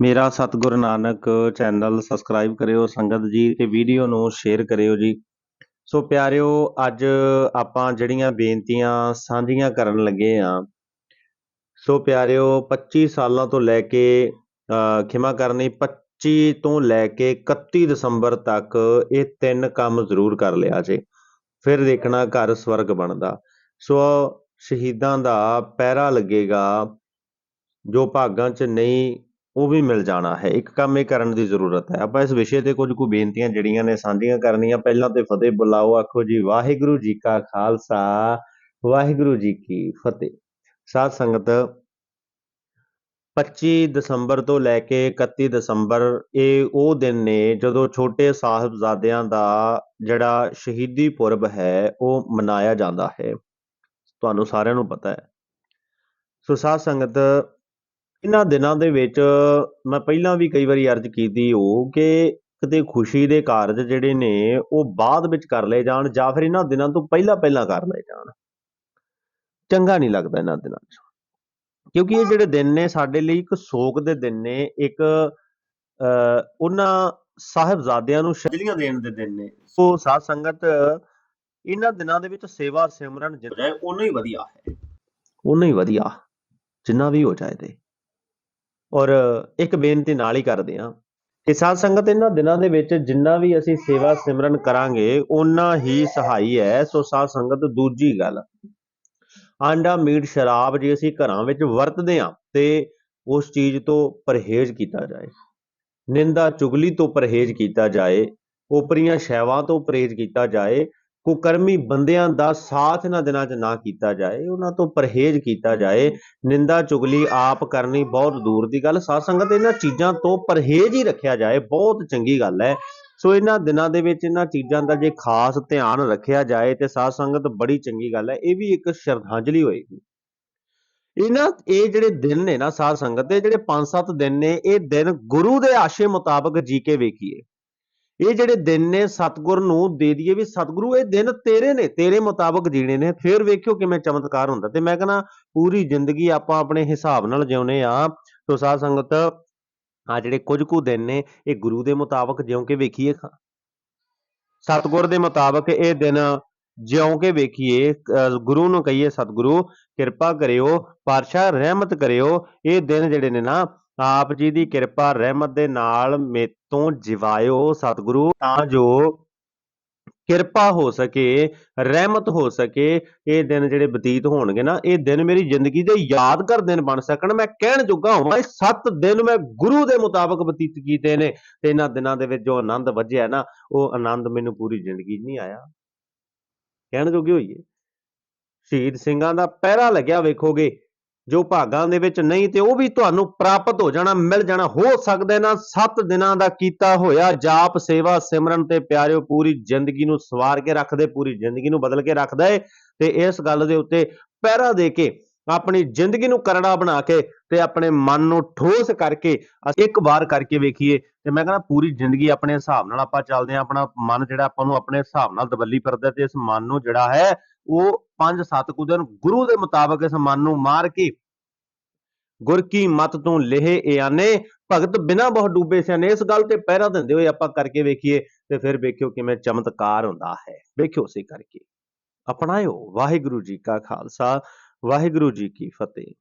ਮੇਰਾ ਸਤਿਗੁਰ Nanak channel subscribe ਕਰਿਓ ਸੰਗਤ ਜੀ ਤੇ ਵੀਡੀਓ ਨੂੰ ਸ਼ੇਅਰ ਕਰਿਓ ਜੀ। ਸੋ ਪਿਆਰਿਓ ਅੱਜ ਆਪਾਂ ਜਿਹੜੀਆਂ ਬੇਨਤੀਆਂ ਸਾਂਝੀਆਂ ਕਰਨ ਲੱਗੇ ਆ ਸੋ ਪਿਆਰਿਓ 25 ਸਾਲਾਂ ਤੋਂ ਲੈ ਕੇ ਅ, ਖਿਮਾ ਕਰਨੀ 25 ਤੋਂ ਲੈ ਕੇ 31 ਦਸੰਬਰ ਤੱਕ ਇਹ ਤਿੰਨ ਕੰਮ ਜ਼ਰੂਰ ਕਰ ਲਿਆ ਜੇ। ਫਿਰ ਦੇਖਣਾ ਘਰ ਸਵਰਗ ਬਣਦਾ। ਸੋ ਸ਼ਹੀਦਾਂ ਦਾ ਪਹਿਰਾ ਲੱਗੇਗਾ ਜੋ ਭਾਗਾਂ 'ਚ ਨਹੀਂ ਉਹ ਵੀ ਮਿਲ ਜਾਣਾ ਹੈ। ਇੱਕ ਕੰਮ ਇਹ ਕਰਨ ਦੀ ਜ਼ਰੂਰਤ ਹੈ। ਆਪਾਂ ਇਸ ਵਿਸ਼ੇ ਤੇ ਕੁਝ ਕੁ ਬੇਨਤੀਆਂ ਜਿਹੜੀਆਂ ਨੇ ਸਾਂਝੀਆਂ ਕਰਨੀਆਂ। ਪਹਿਲਾਂ ਤੇ ਫਤਿਹ, ਬੁਲਾਓ, ਆਖੋ ਜੀ, ਵਾਹਿਗੁਰੂ ਜੀ ਕਾ ਖਾਲਸਾ, ਵਾਹਿਗੁਰੂ ਜੀ ਕੀ ਫਤਿਹ। ਸਾਧ ਸੰਗਤ 25 ਦਸੰਬਰ ਤੋਂ ਲੈ ਕੇ 31 ਦਸੰਬਰ ਇਹ ਉਹ ਦਿਨ ਨੇ ਜਦੋਂ ਛੋਟੇ ਸਾਹਿਬਜ਼ਾਦਿਆਂ ਦਾ ਜਿਹੜਾ ਸ਼ਹੀਦੀ ਪੁਰਬ ਹੈ, ਉਹ ਮਨਾਇਆ ਜਾਂਦਾ ਹੈ। ਤੁਹਾਨੂੰ ਸਾਰਿਆਂ ਨੂੰ ਪਤਾ ਹੈ। ਸੋ ਸਾਧ ਸੰਗਤ ਇਹਨਾਂ ਦਿਨਾਂ ਦੇ ਵਿੱਚ ਮੈਂ ਪਹਿਲਾਂ ਵੀ ਕਈ ਵਾਰੀ ਅਰਜ਼ ਕੀਤੀ ਉਹ ਕਿ ਕਿਤੇ ਖੁਸ਼ੀ ਦੇ ਕਾਰਜ ਜਿਹੜੇ ਨੇ ਉਹ ਬਾਅਦ ਵਿੱਚ ਕਰ ਲਏ ਜਾਣ ਜਾਂ ਫਿਰ ਇਹਨਾਂ ਦਿਨਾਂ ਤੋਂ ਪਹਿਲਾਂ ਪਹਿਲਾਂ ਕਰ ਲਏ ਜਾਣ। ਚੰਗਾ ਨਹੀਂ ਲੱਗਦਾ ਇਹਨਾਂ ਦਿਨਾਂ 'ਚ ਕਿਉਂਕਿ ਇਹ ਜਿਹੜੇ ਦਿਨ ਨੇ ਸਾਡੇ ਲਈ ਇੱਕ ਸੋਗ ਦੇ ਦਿਨ ਨੇ ਇੱਕ ਉਹਨਾਂ ਸਾਹਿਬਜ਼ਾਦਿਆਂ ਨੂੰ ਸ਼ਜਲੀਆਂ ਦੇਣ ਦੇ ਦਿਨ ਨੇ। ਸੋ ਸਾਧ ਸੰਗਤ ਇਹਨਾਂ ਦਿਨਾਂ ਦੇ ਵਿੱਚ ਸੇਵਾ ਸਿਮਰਨ ਜਿੰਨਾ ਹੈ ਉਨਾ ਹੀ ਵਧੀਆ ਹੈ। ਉਨਾ ਹੀ ਵਧੀਆ ਜਿੰਨਾ ਵੀ ਹੋ ਜਾਏ ਤੇ। ਔਰ ਇੱਕ ਬੇਨਤੀ ਨਾਲ ਹੀ ਕਰਦੇ ਹਾਂ ਕਿ ਸਾਧ ਸੰਗਤ ਇਹਨਾਂ ਦਿਨਾਂ ਦੇ ਵਿੱਚ ਜਿੰਨਾ ਵੀ ਅਸੀਂ ਸੇਵਾ ਸਿਮਰਨ ਕਰਾਂਗੇ ਉਨਾ ਹੀ ਸਹਾਈ ਹੈ, ਸੋ ਸਾਧ ਸੰਗਤ ਦੂਜੀ ਗੱਲ, ਆਂਡਾ ਮੀਟ ਸ਼ਰਾਬ ਜੇ ਅਸੀਂ ਘਰਾਂ ਵਿੱਚ ਵਰਤਦੇ ਹਾਂ, ਤੇ ਉਸ ਚੀਜ਼ ਤੋਂ ਪਰਹੇਜ਼ ਕੀਤਾ ਜਾਏ, ਨਿੰਦਾ ਚੁਗਲੀ ਤੋਂ ਪਰਹੇਜ਼ ਕੀਤਾ ਜਾਏ, ਉਪਰੀਆਂ ਸ਼ੈਵਾਂ ਤੋਂ ਪਰਹੇਜ਼ ਕੀਤਾ ਜਾਏ ਕੁਕਰਮੀ ਬੰਦਿਆਂ ਦਾ ਸਾਥ ਇਹਨਾਂ ਦਿਨਾਂ 'ਚ ਨਾ ਕੀਤਾ ਜਾਏ, ਉਹਨਾਂ ਤੋਂ ਪਰਹੇਜ਼ ਕੀਤਾ ਜਾਏ, ਨਿੰਦਾ ਚੁਗਲੀ ਆਪ ਕਰਨੀ ਬਹੁਤ ਦੂਰ ਦੀ ਗੱਲ ਸਾਧ ਸੰਗਤ ਇਹਨਾਂ ਚੀਜ਼ਾਂ ਤੋਂ ਪਰਹੇਜ਼ ਹੀ ਰੱਖਿਆ ਜਾਏ, ਬਹੁਤ ਚੰਗੀ ਗੱਲ ਹੈ। ਸੋ ਇਹਨਾਂ ਦਿਨਾਂ ਦੇ ਵਿੱਚ ਇਹਨਾਂ ਚੀਜ਼ਾਂ ਦਾ ਜੇ ਖਾਸ ਧਿਆਨ ਰੱਖਿਆ ਜਾਏ ਤੇ ਸਾਧ ਸੰਗਤ ਬੜੀ ਚੰਗੀ ਗੱਲ ਹੈ, ਇਹ ਵੀ ਇੱਕ ਸ਼ਰਧਾਂਜਲੀ ਹੋਏਗੀ। ਇਹਨਾਂ, ਇਹ ਜਿਹੜੇ ਦਿਨ ਨੇ ਨਾ ਸਾਧ ਸੰਗਤ ਦੇ ਜਿਹੜੇ 5-7 ਦਿਨ ਨੇ, ਇਹ ਦਿਨ ਗੁਰੂ ਦੇ ਆਸ਼ੇ ਮੁਤਾਬਕ ਜੀ ਕੇ ਵੇਖੀਏ। ਇਹ ਜਿਹੜੇ ਦਿਨ ਨੇ ਸਤਿਗੁਰ ਨੂੰ ਦੇ ਦਈਏ ਵੀ ਸਤਿਗੁਰੂ ਇਹ ਦਿਨ ਤੇਰੇ ਨੇ, ਤੇਰੇ ਮੁਤਾਬਕ ਜੀਣੇ ਨੇ। ਫਿਰ ਵੇਖਿਓ ਕਿਵੇਂ ਚਮਤਕਾਰ ਹੁੰਦਾ। ਤੇ ਮੈਂ ਕਹਿੰਦਾ ਪੂਰੀ ਜ਼ਿੰਦਗੀ ਆਪਾਂ ਆਪਣੇ ਹਿਸਾਬ ਨਾਲ ਜਿਉਨੇ ਆ ਸੋ ਸਾਧ ਸੰਗਤ, ਆ ਜਿਹੜੇ ਕੁਝ ਕੁ ਦਿਨ ਨੇ, ਇਹ ਗੁਰੂ ਦੇ ਮੁਤਾਬਕ ਜਿਉਂ ਕੇ ਵੇਖੀਏ ਖਾਂ ਸਤਿਗੁਰ ਦੇ ਮੁਤਾਬਕ ਇਹ ਦਿਨ ਜਿਉਂ ਕੇ ਵੇਖੀਏ, ਅਹ ਗੁਰੂ ਨੂੰ ਕਹੀਏ ਸਤਿਗੁਰੂ, ਕਿਰਪਾ ਕਰਿਓ, ਪਾਤਸ਼ਾਹ ਰਹਿਮਤ ਕਰਿਓ। ਇਹ ਦਿਨ ਜਿਹੜੇ ਨੇ ਨਾ ਆਪ ਜੀ ਦੀ ਕਿਰਪਾ ਰਹਿਮਤ ਦੇ ਨਾਲ ਮੇਤੋਂ ਜਿਵਾਇਓ ਸਤਿਗੁਰੂ, ਤਾਂ ਜੋ ਕਿਰਪਾ ਹੋ ਸਕੇ, ਰਹਿਮਤ ਹੋ ਸਕੇ। ਇਹ ਦਿਨ ਜਿਹੜੇ ਬਤੀਤ ਹੋਣਗੇ ਨਾ, ਇਹ ਦਿਨ ਮੇਰੀ ਜ਼ਿੰਦਗੀ ਦੇ ਯਾਦਗਾਰ ਦਿਨ ਬਣ ਸਕਣ। ਮੈਂ ਕਹਿਣ ਜੋਗਾ ਹੋਵਾਂ, ਇਹ 7 ਦਿਨ ਮੈਂ ਗੁਰੂ ਦੇ ਮੁਤਾਬਕ ਬਤੀਤ ਕੀਤੇ ਨੇ। ਤੇ ਇਹਨਾਂ ਦਿਨਾਂ ਦੇ ਵਿੱਚ ਜੋ ਆਨੰਦ ਵੱਜਿਆ ਨਾ, ਉਹ ਆਨੰਦ ਮੈਨੂੰ ਪੂਰੀ ਜ਼ਿੰਦਗੀ ਨਹੀਂ ਆਇਆ। ਕਹਿਣ ਜੋਗੇ ਹੋਈਏ, ਸ਼ਹੀਦ ਸਿੰਘਾਂ ਦਾ ਪਹਿਰਾ ਲੱਗਿਆ ਵੇਖੋਗੇ। ਜੋ ਭਾਗਾਂ ਦੇ ਵਿੱਚ ਨਹੀਂ ਤੇ ਉਹ ਵੀ ਤੁਹਾਨੂੰ ਪ੍ਰਾਪਤ ਹੋ ਜਾਣਾ, ਮਿਲ ਜਾਣਾ, ਹੋ ਸਕਦਾ ਨਾ। 7 ਦਿਨਾਂ ਦਾ ਕੀਤਾ ਹੋਇਆ ਜਾਪ, ਸੇਵਾ, ਸਿਮਰਨ ਤੇ ਪਿਆਰਿਓ, ਪੂਰੀ ਜ਼ਿੰਦਗੀ ਨੂੰ ਸਵਾਰ ਕੇ ਰੱਖਦੇ, ਪੂਰੀ ਜ਼ਿੰਦਗੀ ਨੂੰ ਬਦਲ ਕੇ ਰੱਖਦਾ ਏ ਤੇ ਇਸ ਗੱਲ ਦੇ ਉੱਤੇ ਪਹਿਰਾ ਦੇ ਕੇ ਆਪਣੀ ਜ਼ਿੰਦਗੀ ਨੂੰ ਕਰੜਾ ਬਣਾ ਕੇ ਤੇ ਆਪਣੇ ਮਨ ਨੂੰ ਠੋਸ ਕਰਕੇ ਇੱਕ ਵਾਰ ਕਰਕੇ ਵੇਖੀਏ ਤੇ ਮੈਂ ਕਹਿੰਦਾ ਪੂਰੀ ਜ਼ਿੰਦਗੀ ਆਪਣੇ ਹਿਸਾਬ ਨਾਲ ਆਪਾਂ ਚੱਲਦੇ ਆ ਆਪਣਾ ਮਨ ਜਿਹੜਾ ਆਪਾਂ ਨੂੰ ਆਪਣੇ ਹਿਸਾਬ ਨਾਲ ਦਬੱਲੀ ਫਿਰਦਾ ਤੇ ਇਸ ਮਨ ਨੂੰ ਜਿਹੜਾ ਹੈ ਉਹ ਪੰਜ ਸੱਤ ਕੁ ਦਿਨ ਗੁਰੂ ਦੇ ਮੁਤਾਬਕ ਇਸ ਮਨ ਨੂੰ ਮਾਰ ਕੇ ਗੁਰ ਕੀ ਮਤ ਤੋਂ ਲੇਹ ਇਆਨੇ, ਭਗਤ ਬਿਨਾ ਬਹੁ ਡੂਬੇ ਸਿਆਨੇ ਇਸ ਗੱਲ ਤੇ ਪਹਿਰਾ ਦਿੰਦੇ ਹੋਏ ਆਪਾਂ ਕਰਕੇ ਵੇਖੀਏ ਤੇ ਫਿਰ ਵੇਖਿਓ ਕਿਵੇਂ ਚਮਤਕਾਰ ਹੁੰਦਾ ਹੈ। ਵੇਖਿਓ ਸੇ ਕਰਕੇ। ਅਪਣਾਇਓ ਵਾਹਿਗੁਰੂ ਜੀ ਕਾ ਖਾਲਸਾ। ਵਾਹਿਗੁਰੂ ਜੀ ਕੀ ਫਤਿਹ।